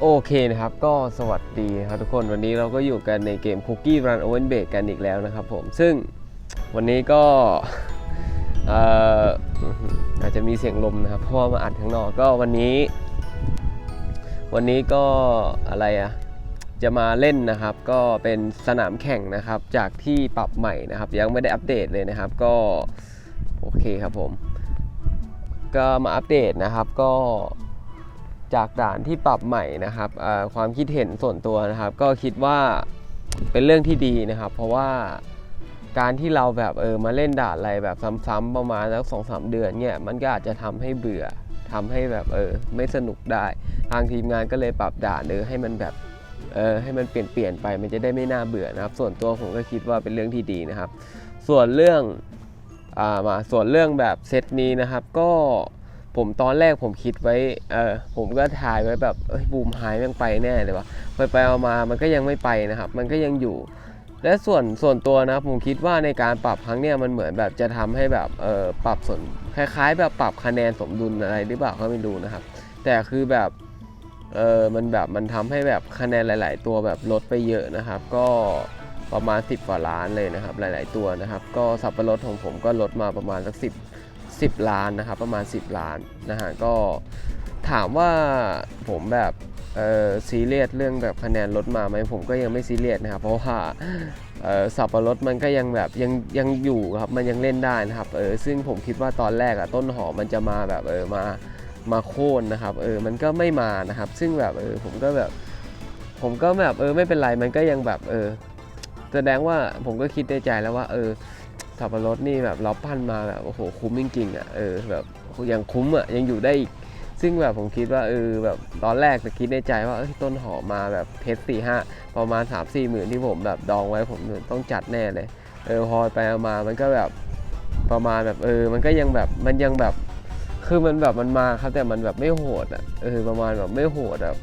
โอเคนะครับ ก็สวัสดีครับทุกคนวันนี้เราก็อยู่กันในเกม Cookie Run Oven Bake กันอีกแล้วนะครับผม ซึ่งวันนี้ก็เอ่ออาจจะมีเสียงลมนะครับ เพราะว่ามาอัดข้างนอกก็วันนี้ วันนี้ก็อะไรอะจะมาเล่นนะครับ ก็เป็นสนามแข่งนะครับ จากที่ปรับใหม่นะครับ ยังไม่ได้อัปเดตเลยนะครับ ก็โอเคครับผม ก็มาอัปเดตนะครับก็ จากด่านที่ปรับใหม่นะครับความคิดเห็นส่วนตัวนะครับ ก็คิดว่าเป็นเรื่องที่ดีนะครับ เพราะว่าการที่เราแบบเออมาเล่นด่านอะไรแบบซ้ำๆประมาณสักสองสามเดือนเนี่ยมันก็อาจจะทำให้เบื่อทำให้แบบเออไม่สนุกได้ ทางทีมงานก็เลยปรับด่านเออให้มันแบบเออให้มันเปลี่ยนเปลี่ยนไปมันจะได้ไม่น่าเบื่อนะครับ ส่วนตัวผมก็คิดว่าเป็นเรื่องที่ดีนะครับ ส่วนเรื่องอ่ามาส่วนเรื่องแบบเซตนี้นะครับก็ ผมตอนแรกผมคิดไว้เออผมก็ถ่ายไว้แบบเอ้ยบูมหายม่งไปแน่เลยวะไปไปเอามามันก็ยังไม่ไปนะครับ มันก็ยังอยู่ และส่วนส่วนตัวนะผมคิดว่าในการปรับครั้งเนี้ยมันเหมือนแบบจะทำให้แบบเออปรับส่วนคล้าย ๆ แบบปรับคะแนนสมดุลอะไรหรือเปล่าก็ไม่รู้นะครับ แต่คือแบบเออมันแบบมันทำให้แบบคะแนนหลาย ๆ ตัวแบบลดไปเยอะนะครับ ก็ประมาณ 10 กว่าล้านเลยนะครับ หลาย ๆ ตัวนะครับ ก็สับปะรดของผมก็ลดมาประมาณสัก10 10 ล้านนะครับประมาณ 10 ล้านนะฮะก็ถามว่าผมแบบเออซีเรียสเรื่องแบบคะแนนลดมาไหมผมก็ยังไม่ซีเรียสนะครับ เพราะว่าเออสับปะรดมันก็ยังแบบยังยังอยู่ครับมันยังเล่นได้นะครับเออซึ่งผมคิดว่าตอนแรกอะต้นหอมมันจะมาแบบเออมามาโค่นนะครับเออมันก็ไม่มานะครับ ซึ่งแบบเออผมก็แบบ ผมก็แบบเออไม่เป็นไรมันก็ยังแบบเออแสดงว่าผมก็คิดในใจแล้วว่า เออ สับปะรดนี่แบบเราปั้นมาแบบโอ้โหคุ้มจริงๆอะเออแบบยังคุ้มอะยังอยู่ได้อีกซึ่งแบบผมคิดว่าเออแบบตอนแรกจะคิดในใจว่าเอ้ยต้นหอมมาแบบเพชรสี่ห้าประมาณ3 4หมื่นที่ผมแบบดองไว้ผมต้องจัดแน่เลยเออพอไปเอามามันก็แบบประมาณแบบเออ มันก็ยังแบบมันยังแบบคือมันแบบมันมาครับแต่มันแบบไม่โหดอะเออประมาณแบบไม่โหดแบบ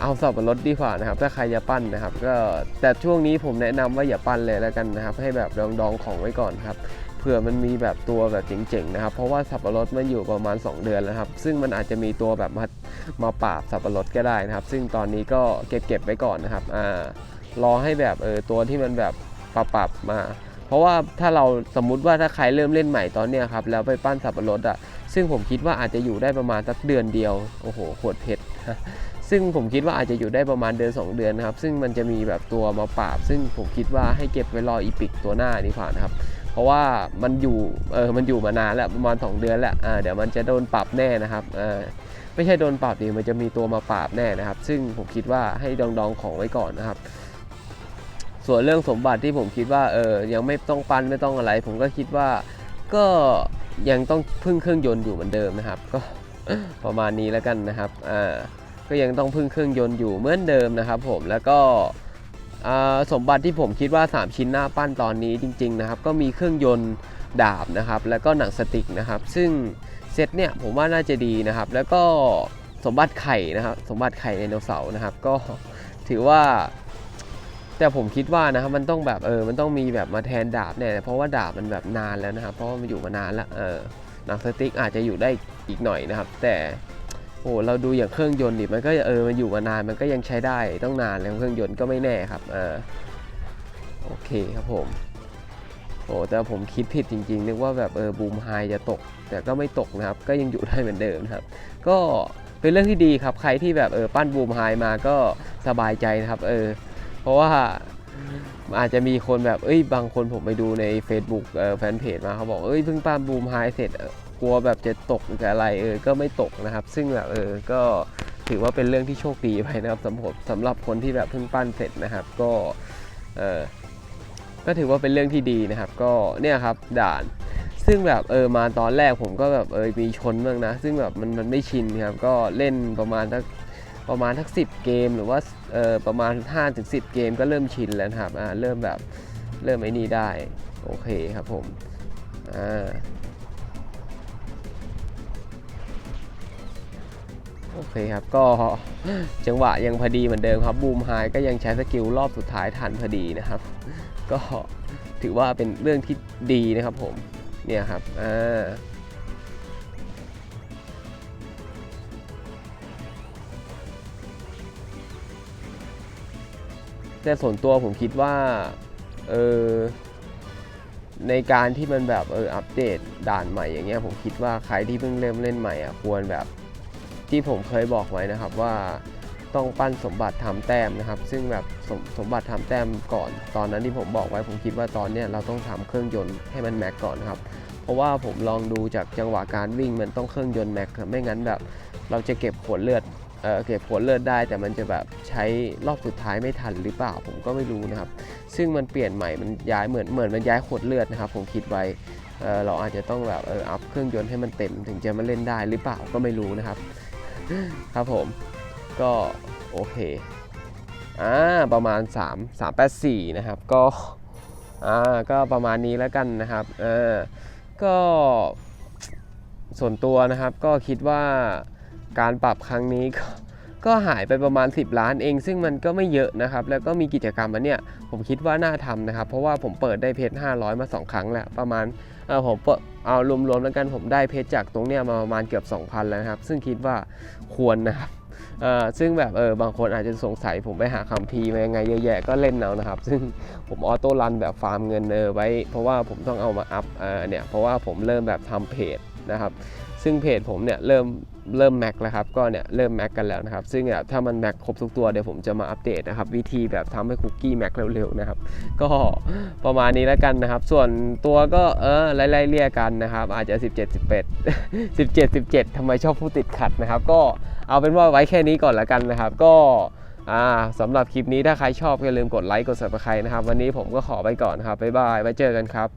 เอาสับปะรดดีกว่านะครับ ถ้าใครจะปั้นนะครับ ก็แต่ช่วงนี้ผมแนะนำว่าอย่าปั้นเลยแล้วกันนะครับ ให้แบบดองดองๆของไว้ก่อนครับเผื่อมันมีแบบตัวแบบเจ๋งๆนะครับ เพราะว่าสับปะรดมันอยู่ประมาณ 2 เดือนแล้วครับ ซึ่งมันอาจจะมีตัวแบบมามาปราบสับปะรดก็ได้นะครับ ซึ่งตอนนี้ก็เก็บเก็บไว้ก่อนนะครับอ่ารอให้แบบเออตัวที่มันแบบปรับปรับมา เพราะว่าถ้าเราสมมุติว่าถ้าใครเริ่มเล่นใหม่ตอนเนี้ยครับแล้วไปปั้นสับปะรดอะซึ่งผมคิดว่าอาจจะอยู่ได้ประมาณสักเดือนเดียวโอ้โหขวดเพชร ซึ่งผมคิดว่าอาจจะอยู่ได้ประมาณเดือน 2 เดือนนะครับ ซึ่งมันจะมีแบบตัวมาปราบ ซึ่งผมคิดว่าให้เก็บไว้รออีพิกตัวหน้าดีกว่านะครับ เพราะว่ามันอยู่ เออ มันอยู่มานานแล้วประมาณ 2 เดือนแล้ว อ่า เดี๋ยวมันจะโดนปรับแน่นะครับเออไม่ใช่โดนปรับดิมันจะมีตัวมาปราบแน่นะครับ ซึ่งผมคิดว่าให้ดองดองๆของไว้ก่อนนะครับ ส่วนเรื่องสมบัติที่ผมคิดว่า เออ ยังไม่ต้องปั้นไม่ต้องอะไร ผมก็คิดว่า ก็ยังต้องพึ่งเครื่องยนต์อยู่เหมือนเดิมนะครับ ก็ประมาณนี้แล้วกันนะครับ อ่า ก็ยังต้องพึ่งเครื่องยนต์อยู่เหมือนเดิมนะครับผมแล้วก็สมบัติที่ผมคิดว่า 3 ชิ้นหน้าปั้นตอนนี้จริง ๆ นะครับ ก็มีเครื่องยนต์ดาบนะครับ แล้วก็หนังสติกนะครับ ซึ่งเซตเนี่ยผมว่าน่าจะดีนะครับ แล้วก็สมบัติไข่นะครับ สมบัติไข่ไดโนเสาร์นะครับ ก็ถือว่า แต่ผมคิดว่านะครับมันต้องแบบเออมันต้องมีแบบมาแทนดาบเนี่ยเพราะว่าดาบมันแบบนานแล้วนะครับ เพราะว่ามันอยู่มานานแล้วเออหนังสติกอาจจะอยู่ได้อีกหน่อยนะครับ แต่ โอ้เราดูอย่างเครื่องยนต์ดิมันก็เออมันอยู่มานานมันก็ยังใช้ได้ต้องนานแล้วเครื่องยนต์ก็ไม่แน่ครับเออโอเคครับผมโอ้แต่ผมคิดผิดจริงๆนึกว่าแบบเออบูมไฮจะตก แต่ก็ไม่ตกนะครับ ก็ยังอยู่ได้เหมือนเดิมครับ ก็เป็นเรื่องที่ดีครับใครที่แบบเออปั้นบูมไฮมาก็สบายใจนะครับเออเพราะว่าอาจจะมีคนแบบเอ้ยบางคนผมไปดูใน Facebook เออแฟนเพจมาเขาบอกเอ้ยเพิ่งปั้นบูมไฮเสร็จ กลัวแบบจะตกหรือะไรเออก็ไม่ตกนะครับ ซึ่งแบบเออก็ถือว่าเป็นเรื่องที่โชคดีไปนะครับสำหรับสำหรับคนที่แบบเพิ่งปั้นเสร็จนะครับ ก็เออก็ถือว่าเป็นเรื่องที่ดีนะครับ ก็เนี่ยครับด่าน ซึ่งแบบเออมาตอนแรกผมก็แบบเออมีชนบ้างนะ ซึ่งแบบมันมันไม่ชินครับก็เล่นประมาณทักประมาณทักสิบเกมหรือว่าเออประมาณ5ถึง10 เกมก็เริ่มชินแล้วครับอ่าเริ่มแบบเริ่มไอ้นี่ได้โอเคครับผมอ่า โอเคครับ ก็จังหวะยังพอดีเหมือนเดิมครับบูมไฮก็ยังใช้สกิลรอบสุดท้ายทันพอดีนะครับ ก็ถือว่าเป็นเรื่องที่ดีนะครับผม เนี่ยครับอ่าแต่ส่วนตัวผมคิดว่า เออในการที่มันแบบเอออัปเดตด่านใหม่อย่างเงี้ยผมคิดว่าใครที่เพิ่งเริ่มเล่นใหม่อะควรแบบ ที่ผมเคยบอกไว้นะครับว่าต้องปั้นสมบัติทำแต้มนะครับ ซึ่งแบบสมสมบัติทำแต้มก่อน ตอนนั้นที่ผมบอกไว้ผมคิดว่าตอนเนี้ยเราต้องทำเครื่องยนต์ให้มันแม็กก่อนนครับ เพราะว่าผมลองดูจากจังหวะการวิ่งมันต้องเครื่องยนต์แม็กครับไม่งั้นแบบ เราจะเก็บขวดเลือดเออเก็บผลเลือดได้ แต่มันจะแบบใช้รอบสุดท้ายไม่ทันหรือเปล่าผมก็ไม่รู้นะครับ ซึ่งมันเปลี่ยนใหม่มันย้ายเหมือนเหมือนมันย้ายขวดเลือดนะครับผมคิดไว้เเราอาจจะต้องแบบเอออัพเครื่องยนต์ให้มันเต็มถึงจะมาเล่นได้หรือเปล่าก็ไม่รู้นะครับ ครับผม ก็โอเค อ่า ประมาณ 3 384 นะครับ ก็ อ่า ก็ประมาณนี้แล้วกันนะครับ เออ ก็ส่วนตัวนะครับก็คิดว่าการปรับครั้งนี้ก็ก็หายไปประมาณ 10 ล้านเอง ซึ่งมันก็ไม่เยอะนะครับ แล้วก็มีกิจกรรมอันเนี้ยผมคิดว่าน่าทำนะครับ เพราะว่าผมเปิดได้เพชร500 มา 2 ครั้งแล้ว ประมาณเออผม เอารวมๆแล้วกันผมได้เพชรจากตรงเนี้ยมาประมาณเกือบ 2,000 แล้วนะครับ ซึ่งคิดว่าควรนะครับซึ่งแบบเออบางคนอาจจะสงสัยผมไปหาคำพีมายังไงเยอะแยะก็เล่นเอานะครับ ซึ่งผมออโต้รันแบบฟาร์มเงินเออไว้ เพราะว่าผมต้องเอามาอัพเออเนี่ยเพราะว่าผมเริ่มแบบทำเพจนะครับ ซึ่งเพจผมเนี่ยเริ่ม เริ่มแม็กแล้วครับก็เนี่ยเริ่มแม็กกันแล้วนะครับซึ่งแบบถ้ามันแม็กครบทุกตัวเดี๋ยวผมจะมาอัปเดตนะครับวิธีแบบทำให้คุกกี้แม็กเร็วๆนะครับก็ประมาณนี้แล้วกันนะครับ ส่วนตัวก็เออไล่ๆเลี่ยกันนะครับอาจจะ 17 11 17 17ทำไมชอบผู้ติดขัดนะครับ ก็เอาเป็นว่าไว้แค่นี้ก่อนละกันนะครับ ก็อ่าสำหรับคลิปนี้ถ้าใครชอบอย่าลืมกดไลค์กด subscribe นะครับ วันนี้ผมก็ขอไปก่อนนครับบ๊ายบายไว้เจอกันครับ